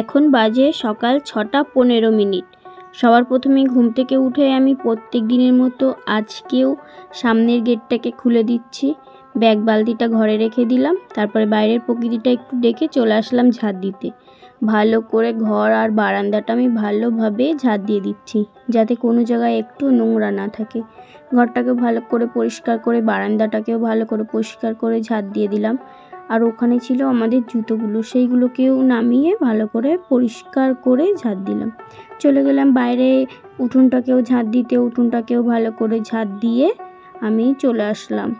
এখন বাজে সকাল ছটা পনেরো মিনিট। সবার প্রথমে ঘুম থেকে উঠে আমি প্রত্যেক দিনের মতো আজকেও সামনের গেটটাকে খুলে দিচ্ছি। ব্যাগ বালতিটা ঘরে রেখে দিলাম, তারপরে বাইরের প্রকৃতিটা একটু দেখে চলে আসলাম ঝাঁট দিতে। ভালো করে ঘর আর বারান্দাটা আমি ভালোভাবে ঝাঁট দিয়ে দিচ্ছি, যাতে কোনো জায়গায় একটু নোংরা না থাকে। ঘরটাকে ভালো করে পরিষ্কার করে বারান্দাটাকেও ভালো করে পরিষ্কার করে ঝাঁট দিয়ে দিলাম। আর ওখানে ছিল আমাদের জুতোগুলো, সেইগুলোকেও নামিয়ে ভালো করে পরিষ্কার করে ঝাঁট দিলাম। চলে গেলাম বাইরে, উঠোনটাকেও ঝাঁট দিতে, উঠোনটাকেও ভালো করে ঝাঁট দিয়ে আমি চলে আসলাম।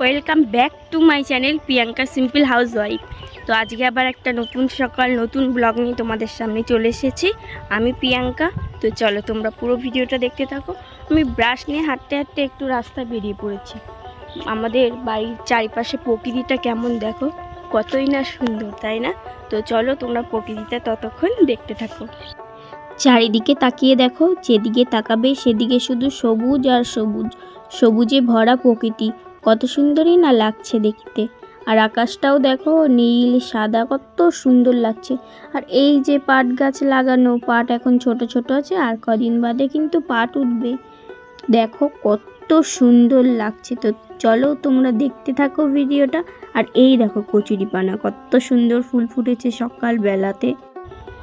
Welcome back to my channel Priyanka simple housewife তো আজকে আবার একটা নতুন সকাল, নতুন ব্লগ নিয়ে তোমাদের সামনে চলে এসেছি। আমি প্রিয়াঙ্কা, তো চলো তোমরা পুরো ভিডিওটা দেখতে থাকো। আমি ব্রাশ নিয়ে হাঁটতে হাঁটতে একটু রাস্তায় বেরিয়ে পড়েছি। আমাদের বাড়ির চারিপাশে প্রকৃতিটা কেমন দেখো? কতই না সুন্দর, তাই না? তো চলো তোমরা প্রকৃতিটা ততক্ষণ দেখতে থাকো। চারিদিকে তাকিয়ে দেখো, যেদিকে তাকাবে সেদিকে শুধু সবুজ আর সবুজ, সবুজে ভরা প্রকৃতি। কত সুন্দরই না লাগছে দেখতে। আর আকাশটাও দেখো নীল, সাদা, কত সুন্দর লাগছে। আর এই যে পাট গাছ লাগানো, পাট এখন ছোট ছোট আছে, আর কদিন বাদে কিন্তু পাট উঠবে। দেখো কত সুন্দর লাগছে, তো চলো তোমরা দেখতে থাকো ভিডিওটা। আর এই দেখো কচুরি পানা কত সুন্দর ফুল ফুটেছে সকাল বেলাতে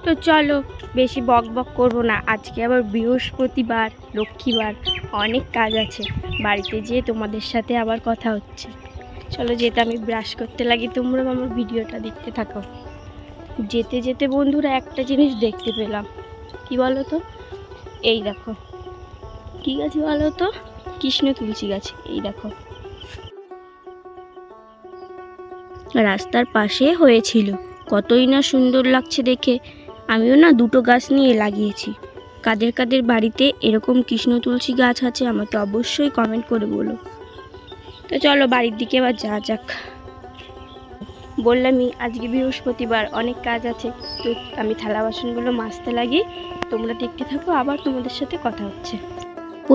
তো চলো, বেশি বক বক করব না। আজকে আবার বৃহস্পতিবার, লক্ষ্মীবার, অনেক কাজ আছে। বাড়িতে যেয়ে তোমাদের সাথে আবার কথা হচ্ছে। চলো যেতে আমি ব্রাশ করতে লাগি, তোমরা আমার ভিডিওটা দেখতে থাকো। যেতে যেতে বন্ধুরা একটা জিনিস দেখতে পেলাম। কি বলো তো এই দেখো। কী গাছ বলো তো কৃষ্ণ তুলসী গাছ, এই দেখো। রাস্তার পাশে হয়েছিল। কতই না সুন্দর লাগছে দেখে। আমিও না দুটো গাছ নিয়ে লাগিয়েছি। কাদের কাদের বাড়িতে এরকম কৃষ্ণ তুলসী গাছ আছে আমাকে অবশ্যই কমেন্ট করে বলো। তো চলো বাড়ির দিকে এবার যা যাক। বললামই, আজকে বৃহস্পতিবার, অনেক কাজ আছে। তো আমি থালা বাসনগুলো মাজতে লাগি। তোমরা দেখতে থাকো, আবার তোমাদের সাথে কথা হচ্ছে।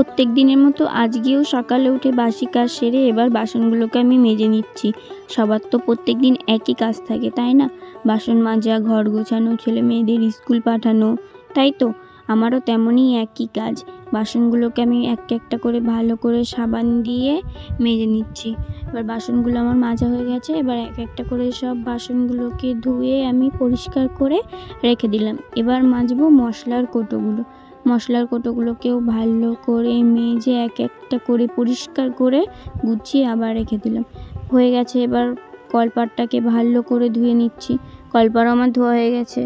প্রত্যেক দিনের মতো আজকেও সকালে উঠে বাসি কাজ সেরে এবার বাসনগুলোকে আমি মেজে নিচ্ছি। সবার তো প্রত্যেক দিন একই কাজ থাকে, তাই না? বাসন মাজা, ঘর গোছানো, ছেলে মেয়েদের স্কুল পাঠানো, তাই তো? আমারও তেমনই একই কাজ। বাসনগুলোকে আমি এক একটা করে ভালো করে সাবান দিয়ে মেজে নিচ্ছি। এবার বাসনগুলো আমার মাজা হয়ে গেছে, এবার এক একটা করে সব বাসনগুলোকে ধুয়ে আমি পরিষ্কার করে রেখে দিলাম। এবার মাজবো মশলার কোটোগুলো। মশলার কোটোগুলোকেও ভালো করে মেজে এক একটা করে পরিষ্কার করে গুছিয়ে আবার রেখে দিলাম। হয়ে গেছে, এবার কলপাটটাকে ভালো করে ধুয়ে নিচ্ছি। কলপাড়ও আমার ধোয়া হয়ে গেছে।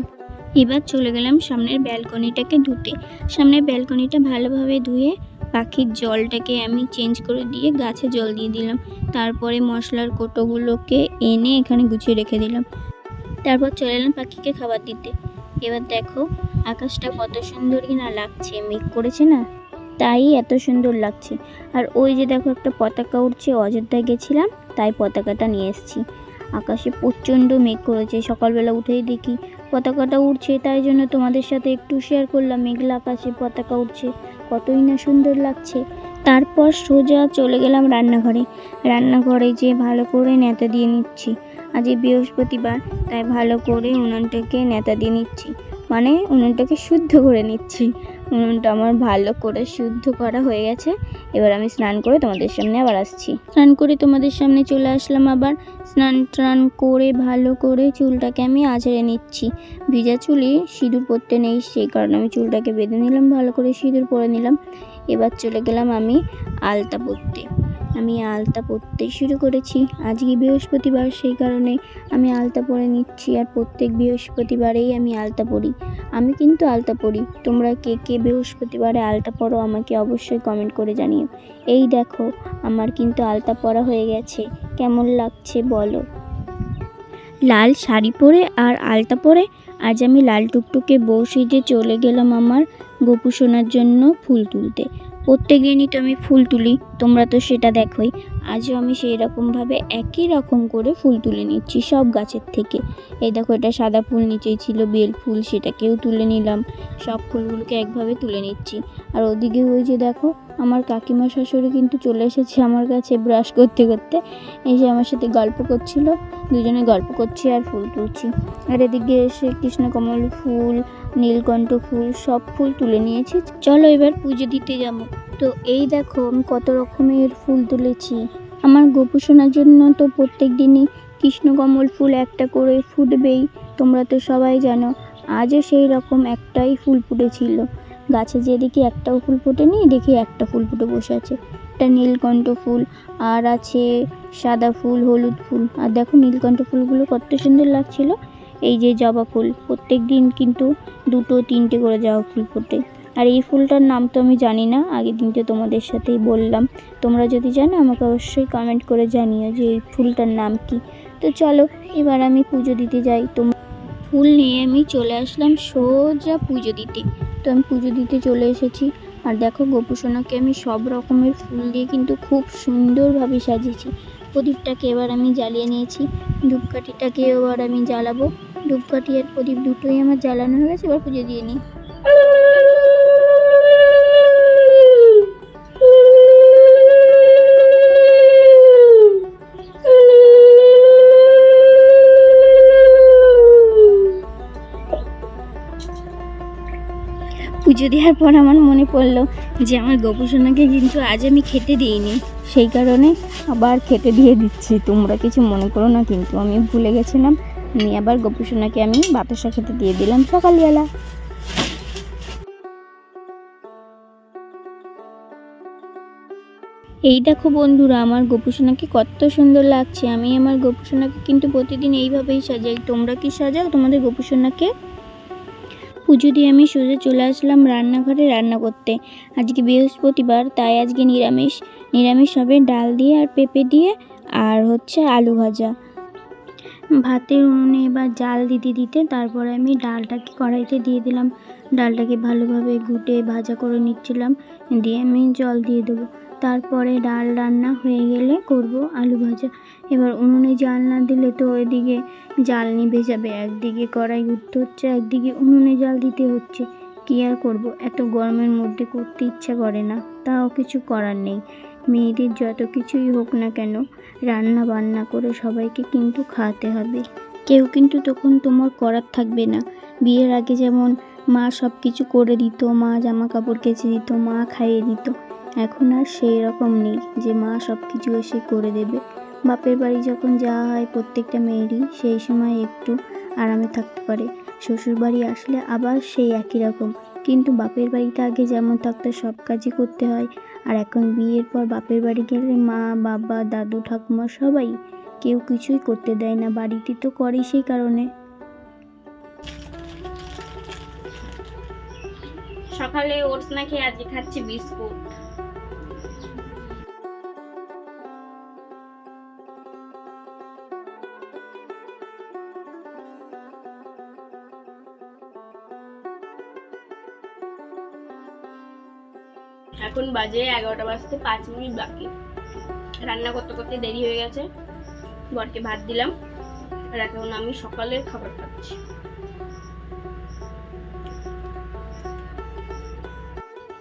এবার চলে গেলাম সামনের ব্যালকনিটাকে ধুতে। সামনের ব্যালকনিটা ভালোভাবে ধুয়ে পাখির জলটাকে আমি চেঞ্জ করে দিয়ে গাছে জল দিয়ে দিলাম। তারপরে মশলার কোটোগুলোকে এনে এখানে গুছিয়ে রেখে দিলাম। তারপর চলে এলাম পাখিকে খাবার দিতে। এবার দেখো আকাশটা কত সুন্দরই না লাগছে, মেঘ করেছে না? তাই এত সুন্দর লাগছে। আর ওই যে দেখো একটা পতাকা উঠছে অযোধ্যায় গেছিলাম, তাই পতাকাটা নিয়ে এসেছি। আকাশে প্রচণ্ড মেঘ করেছে, সকালবেলা উঠেই দেখি পতাকাটা উঠছে তাই জন্য তোমাদের সাথে একটু শেয়ার করলাম, মেঘলা আকাশে পতাকা উঠছে কতই না সুন্দর লাগছে। তারপর সোজা চলে গেলাম রান্নাঘরে। রান্নাঘরে যে ভালো করে নেতা দিয়ে নিচ্ছি। আজ বৃহস্পতিবার, তাই ভালো করে উনানটাকে নেতা দিয়ে নিচ্ছি। মানে উনুনটাকে শুদ্ধ করে নিচ্ছি। উনুনটা আমার ভালো করে শুদ্ধ করা হয়ে গেছে। এবার আমি স্নান করে তোমাদের সামনে আবার আসছি। স্নান করে তোমাদের সামনে চলে আসলাম আবার। স্নান টান করে ভালো করে চুলটাকে আমি আঁচড়ে নিচ্ছি। ভিজা চুলে সিঁদুর পরতে নেই, সেই কারণে আমি চুলটাকে বেঁধে নিলাম, ভালো করে সিঁদুর পরে নিলাম। এবার চলে গেলাম আমি আলতা পরতে। আমি আলতা পরতে শুরু করেছি। আজকে বৃহস্পতিবার, সেই কারণে আমি আলতা পরে নিচ্ছি আর প্রত্যেক বৃহস্পতিবারেই আমি আলতা পরি। আমি কিন্তু আলতা পরি। তোমরা কে কে বৃহস্পতিবারে আলতা পরো আমাকে অবশ্যই কমেন্ট করে জানিও। এই দেখো, আমার কিন্তু আলতা পরা হয়ে গেছে। কেমন লাগছে বলো। লাল শাড়ি পরে আর আলতা পরে আজ আমি লাল টুকটুকে বউ সেজে চলে গেলাম আমার গোপু সোনার জন্য ফুল তুলতে। প্রত্যেক দিনই তো আমি ফুল তুলি, তোমরা তো সেটা দেখোই। আজও আমি সেই রকমভাবে একই রকম করে ফুল তুলে নিচ্ছি সব গাছের থেকে। এই দেখো, এটা সাদা ফুল, নিচেই ছিল বেল ফুল, সেটাকেও তুলে নিলাম। সব ফুলগুলোকে একভাবে তুলে নিচ্ছি। আর ওদিকে ওই যে দেখো, আমার কাকিমা শাশুড়ি কিন্তু চলে এসেছে আমার কাছে ব্রাশ করতে করতে। এই যে আমার সাথে গল্প করছিল, দুজনে গল্প করছি আর ফুল তুলছি। আর এদিকে এসে কৃষ্ণকমল ফুল, নীলকণ্ঠ ফুল, সব ফুল তুলে নিয়েছি। চলো এবার পুজো দিতে যাব। তো এই দেখো, আমি কত রকমের ফুল তুলেছি। আমার গোপুসোনার জন্য তো প্রত্যেক দিনই কৃষ্ণকমল ফুল একটা করে ফুটবেই, তোমরা তো সবাই জানো, আজও সেই রকম একটাই ফুল ফুটেছিল। গাছে যে দেখি একটাও ফুল ফোটেনি, দেখি একটা ফুল ফুটে বসে আছে। একটা নীলকণ্ঠ ফুল, আর আছে সাদা ফুল, হলুদ ফুল। আর দেখো নীলকণ্ঠ ফুলগুলো কত সুন্দর লাগছিল। এই যে জবা ফুল, প্রত্যেক দিন কিন্তু দুটো, তিনটে করে জবা ফুল ফোটে। আর এই ফুলটার নাম তো আমি জানি না, আগের দিন তো তোমাদের সাথেই বললাম। তোমরা যদি জানো, আমাকে অবশ্যই কমেন্ট করে জানিও যে এই ফুলটার নাম কি। তো চলো, এবার আমি পুজো দিতে যাই। তোম, ফুল নিয়ে আমি চলে আসলাম সোজা পুজো দিতে। তো আমি পুজো দিতে চলে এসেছি। আর দেখো, গোপুসোনাকে আমি সব রকমের ফুল দিয়ে কিন্তু খুব সুন্দরভাবে সাজিয়েছি। প্রদীপটাকে এবার আমি জ্বালিয়ে নিয়েছি। ধূপকাঠিটাকে এবার আমি জ্বালাবো। ধূপকাঠি আর প্রদীপ দুটোই আমার জ্বালানো হয়ে গেছে, এবার পুজো দিয়ে নিই। পুজো দেওয়ার পর আমার মনে পড়ল যে আমার গোপুসোনাকে কিন্তু আজ আমি খেতে দিইনি। সেই কারণে আবার খেতে দিয়ে দিচ্ছি। তোমরা কিছু মনে করো না, কিন্তু আমি ভুলে গেছিলাম। আমি আবার গোপুসোনাকে আমি বাতাসা খেতে দিয়ে দিলাম সকালবেলা। এই দেখো বন্ধুরা, আমার গোপুসোনাকে কত সুন্দর লাগছে। আমি আমার গোপুসোনাকে কিন্তু প্রতিদিন এইভাবেই সাজাই। তোমরা কি সাজাও? তোমাদের গোপুসোনাকে? পুজো দিয়ে আমি সোজা চলে আসলাম রান্নাঘরে রান্না করতে। আজকে বৃহস্পতিবার, তাই আজকে নিরামিষ। নিরামিষ হবে ডাল দিয়ে আর পেঁপে দিয়ে আর হচ্ছে আলু ভাজা। ভাতের উনুনে এবার জাল দিতে দিতে তারপরে আমি ডালটাকে কড়াইতে দিয়ে দিলাম। ডালটাকে ভালোভাবে ঘুটে ভাজা করে নিচ্ছিলাম। দিয়ে আমি জল দিয়ে দেবো। তারপরে ডাল রান্না হয়ে গেলে করব আলু ভাজা। এবার উনুনে জাল না দিলে তো এদিকে জাল নিভে যাবে, একদিকে কড়াই উঠতে হচ্ছে, একদিকে উনুনে জাল দিতে হচ্ছে। কী আর করব? এত গরমের মধ্যে করতে ইচ্ছা করে না, তাও কিছু করার নেই। মেয়েদের যত কিছুই হোক না কেন, রান্না বান্না করে সবাইকে কিন্তু খাওয়াতে হবে। কেউ কিন্তু তখন তোমার করার থাকবে না। বিয়ের আগে যেমন মা সব কিছু করে দিত, মা জামা কাপড় কেচে দিত, মা খাইয়ে দিত এখন আর সেই রকম নেই যে মা সব কিছু এসে করে দেবে। বাপের বাড়ি যখন যাওয়া হয় প্রত্যেকটা মেয়েরই, সেই সময় একটু আরামে থাকতে পারে। শ্বশুর বাড়ি আসলে আবার সেই একই রকম। কিন্তু বাপের বাড়িতে আগে যেমন থাকতো, সব কাজই করতে হয়। আর এখন বিয়ের পর বাপের বাড়ি গেলে মা, বাবা, দাদু, ঠাকুমা সবাই কেউ কিছুই করতে দেয় না, বাড়িতে তো করেই সেই কারণে। সকালে ওটস না খেয়ে আজকে খাচ্ছি বিস্কুট। এখন বাজে এগারোটা বাজতে পাঁচ মিনিট বাকি। রান্না করতে করতে দেরি হয়ে গেছে। বরকে ভাত দিলাম। আর এখন আমি সকালের খাবার খাচ্ছি।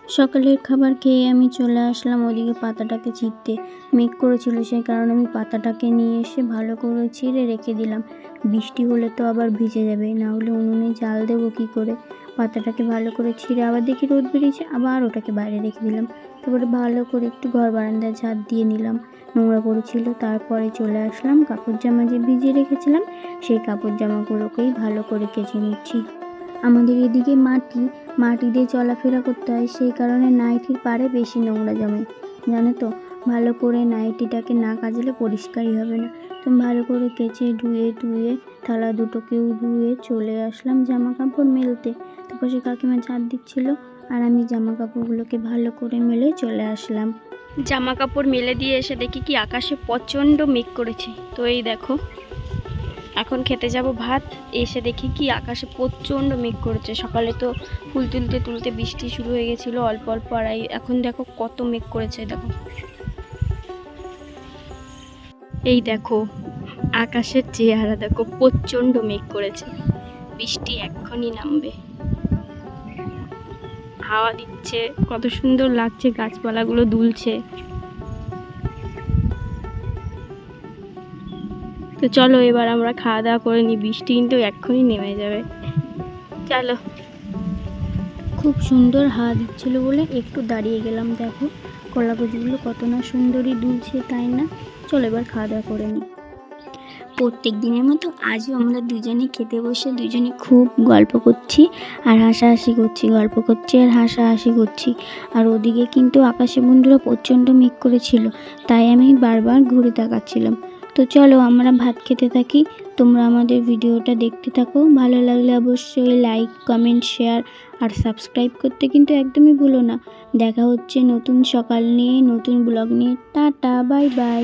সকালের খাবার খেয়ে আমি চলে আসলাম ওদিকে পাতাটাকে ছিঁড়তে। মেঘ করেছিল সেই কারণে আমি পাতাটাকে নিয়ে এসে ভালো করে ছিঁড়ে রেখে দিলাম। বৃষ্টি হলে তো আবার ভিজে যাবে, না হলে উনুনে জাল দেবো কী করে? পাতাটাকে ভালো করে ছিঁড়ে আবার দেখি রোদ বেরিয়েছে, আবার ওটাকে বাইরে রেখে দিলাম। তারপরে ভালো করে একটু ঘর বারান্দায় ঝাঁট দিয়ে নিলাম। নোংরা পড়েছিল, তারপরে চলে আসলাম কাপড় জামা যে ভিজিয়ে রেখেছিলাম, সেই কাপড় জামাগুলোকেই ভালো করে কেচে নিচ্ছি। আমাদের এদিকে মাটি মাটি দিয়ে চলাফেরা করতে হয়, সেই কারণে নাইটির পাড়ে বেশি নোংরা জমে। জানো তো, ভালো করে নাইটিটাকে না কাচলে পরিষ্কারই হবে না। তো ভালো করে কেচে ধুয়ে ধুয়ে থালা দুটোকেও ধুয়ে চলে আসলাম জামা কাপড় মেলতে। সে কাকিমা ঝাঁট দিচ্ছিল আর আমি জামা কাপড়গুলোকে ভালো করে মেলে চলে আসলাম। জামা কাপড় মেলে দিয়ে এসে দেখি কি আকাশে প্রচণ্ড মেঘ করেছে। তো এই দেখো, এখন খেতে যাব ভাত। এসে দেখি কি আকাশে প্রচণ্ড মেঘ করেছে। সকালে তো ফুল তুলতে তুলতে বৃষ্টি শুরু হয়ে গেছিল, অল্প অল্প আর এখন দেখো কত মেঘ করেছে দেখো। এই দেখো, আকাশের চেহারা দেখো, প্রচণ্ড মেঘ করেছে। বৃষ্টি এক্ষুনি নামবে। হাওয়া দিচ্ছে। কত সুন্দর লাগছে গাছপালাগুলো দুলছে। তো চলো এবার আমরা খাওয়া দাওয়া করে নিই। বৃষ্টি কিন্তু এক্ষুনি নেমে যাবে। চলো। খুব সুন্দর হাওয়া দিচ্ছিল বলে একটু দাঁড়িয়ে গেলাম, দেখো। কলা কত না সুন্দরই দুলছে, তাই না? চলো এবার খাওয়া দাওয়া করে নিই। প্রত্যেক দিনের মতো আজও আমরা দুজনে খেতে বসে দুজনে খুব গল্প করছি আর হাসাহাসি করছি, গল্প করছি আর হাসাহাসি করছি। আর ওদিকে কিন্তু আকাশে বন্ধুরা প্রচণ্ড মেঘ করেছিল, তাই আমি বারবার ঘুরে তাকাচ্ছিলাম। তো চলো আমরা ভাত খেতে থাকি, তোমরা আমাদের ভিডিওটা দেখতে থাকো। ভালো লাগলে অবশ্যই লাইক কমেন্ট শেয়ার আর সাবস্ক্রাইব করতে কিন্তু একদমই ভুলো না। দেখা হচ্ছে নতুন সকাল নিয়ে, নতুন ব্লগ নিয়ে। Tata bye bye